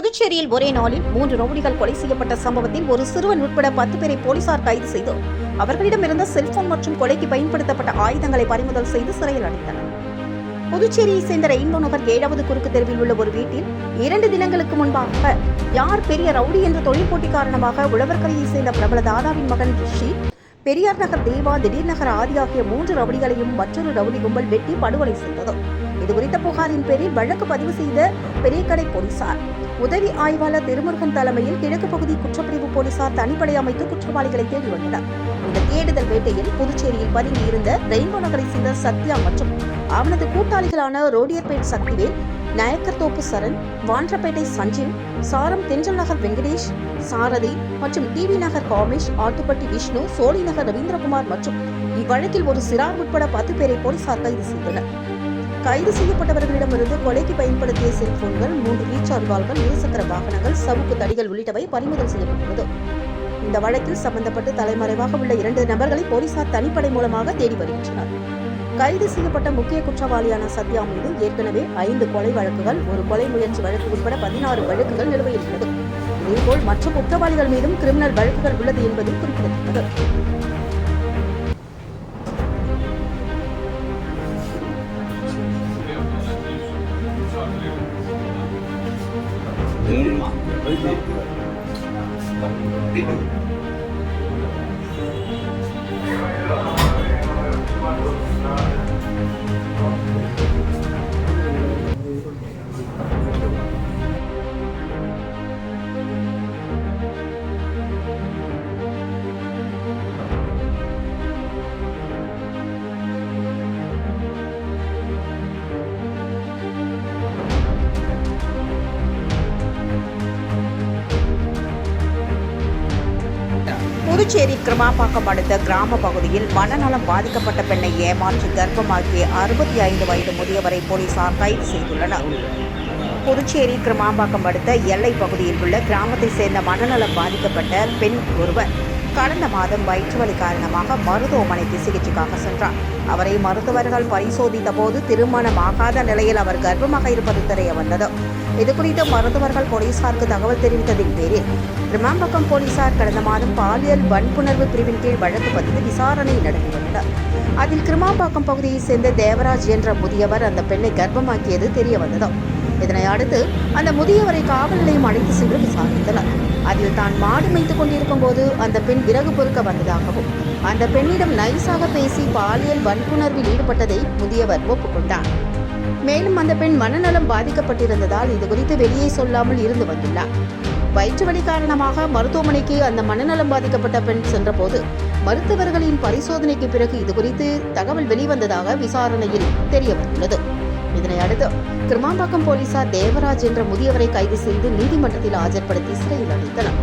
புதுச்சேரியில் ஒரே நாளில் மூன்று ரவுடிகள் கொலை செய்யப்பட்ட சம்பவத்தில் ஒரு சிறுவன் உட்பட பத்து பேரை போலீசார் கைது செய்து அவர்களிடமிருந்த செல்போன் மற்றும் கொலைக்கு பயன்படுத்தப்பட்ட ஆயுதங்களை பறிமுதல் செய்து சிறையில் அடைத்தனர். புதுச்சேரியை சேர்ந்த ரெயின்போ நகர் ஏழாவது குறுக்கு தெருவில் உள்ள ஒரு வீட்டில் இரண்டு தினங்களுக்கு முன்பாக யார் பெரிய ரவுடி என்ற தொழில் போட்டி காரணமாக உழவர்கரையை சேர்ந்த பிரபல தாதாவின் மகன் ரிஷி பெரியார் நகர் தேவா திடீர் நகர் ஆதி ஆகிய மூன்று ரவுடிகளையும் மற்றொரு ரவுடி கும்பல் வெட்டி படுகொலை செய்தது. இது குறித்த புகாரின் பேரில் வழக்கு பதிவு செய்த பெரியக்கடை போலீசார். உதவி ஆய்வாளர் திருமுருகன் தலைமையில் கிழக்கு பகுதி குற்றப்பிரிவு போலீசார் தனிப்படை அமைத்து குற்றவாளிகளை தேடி வந்தனர். இந்த தேடுதல் வேட்டையில் புதுச்சேரியில் பதுங்கியிருந்த ரெயின்போ நகரை சேர்ந்த சத்யா மற்றும் அவனது கூட்டாளிகளான ரோடியர்பேட் சக்திவேல் நாயக்கர்தோப்பு சரண் வான்றப்பேட்டை சஞ்சீவ் சாரம் தென்றல் நகர் வெங்கடேஷ் சாரதி மற்றும் டிவி நகர் காமேஷ் ஆட்டுப்பட்டி விஷ்ணு சோழி நகர் ரவீந்திரகுமார் மற்றும் இவ்வழக்கில் ஒரு சிறார் உட்பட பத்து பேரை போலீசார் கைது செய்தனர். கைது செய்யப்பட்டவர்களிடமிருந்து கொலைக்கு பயன்படுத்திய செல்போன்கள் மூன்று வீச்சு அருவாள்கள் இருசக்கர வாகனங்கள் சவுக்கு தடிகள் உள்ளிட்டவை பறிமுதல் செய்யப்பட்டுள்ளது. இந்த வழக்கில் சம்பந்தப்பட்டு தலைமறைவாக உள்ள இரண்டு நபர்களை போலீசார் தனிப்படை மூலமாக தேடி வருகின்றனர். கைது செய்யப்பட்ட முக்கிய குற்றவாளியான சத்யா மீது ஏற்கனவே ஐந்து கொலை வழக்குகள் ஒரு கொலை முயற்சி வழக்கு உட்பட பதினாறு வழக்குகள் நிலுவையில் உள்ளது. இதேபோல் மற்ற குற்றவாளிகள் மீதும் கிரிமினல் வழக்குகள் உள்ளது என்பது குறிப்பிடத்தக்கது. うん。புதுச்சேரி கிருமாப்பாக்கம் அடுத்த கிராம பகுதியில் மனநலம் பாதிக்கப்பட்ட பெண்ணை ஏமாற்றி கர்ப்பமாக்கிய அறுபத்தி ஐந்து வயது முதியவரை போலீசார் கைது செய்துள்ளனர். புதுச்சேரி கிருமாம்பாக்கம் அடுத்த எல்லை பகுதியில் உள்ள கிராமத்தை சேர்ந்த மனநலம் பாதிக்கப்பட்ட பெண் ஒருவர் கடந்த மாதம் வயிற்றுவலி காரணமாக மருத்துவமனைக்கு சிகிச்சைக்காக சென்றார். அவரை மருத்துவர்கள் பரிசோதித்த போது திருமணமாகாத நிலையில் அவர் கர்ப்பமாக இருப்பது தெரிய வந்தது இதுகுறித்து மருத்துவர்கள் போலீசாருக்கு தகவல் தெரிவித்ததின் பேரில் ரிமாம்பக்கம் போலீசார் கடந்த மாதம் பாலியல் வன்புணர்வு பிரிவின் கீழ் வழக்கு பதிந்து விசாரணை நடத்தி வந்தனர். அதில் கிருமாம்பாக்கம் பகுதியைச் சேர்ந்த தேவராஜ் என்ற முதியவர் அந்த பெண்ணை கர்ப்பமாக்கியது தெரிய வந்ததும் இதனை அடுத்து அந்த முதியவரை காவல் நிலையம் அழைத்து சென்று விசாரித்தனர். அதில் தான் மாடு மேய்த்து கொண்டிருக்கும் போது அந்த பெண் விறகு பொறுக்க வந்ததாகவும் அந்த பெண்ணிடம் நைசாக பேசி பாலியல் வன்புணர்வில் ஈடுபட்டதை முதியவர் ஒப்புக்கொண்டார். மேலும் அந்த பெண் மனநலம் பாதிக்கப்பட்டிருந்ததால் இது குறித்து வெளியே சொல்லாமல் இருந்து வந்துள்ளார். வயிற்று வலி காரணமாக மருத்துவமனைக்கு அந்த மனநலம் பாதிக்கப்பட்ட பெண் சென்றபோது மருத்துவர்களின் பரிசோதனைக்கு பிறகு இது குறித்து தகவல் வெளிவந்ததாக விசாரணையில் தெரிய வந்துள்ளது இதனை கிருமாம்பாக்கம் போலீசார் தேவராஜ் என்ற முதியவரை கைது செய்து நீதிமன்றத்தில் ஆஜர்படுத்தி சிறையில் அடைத்தனர்.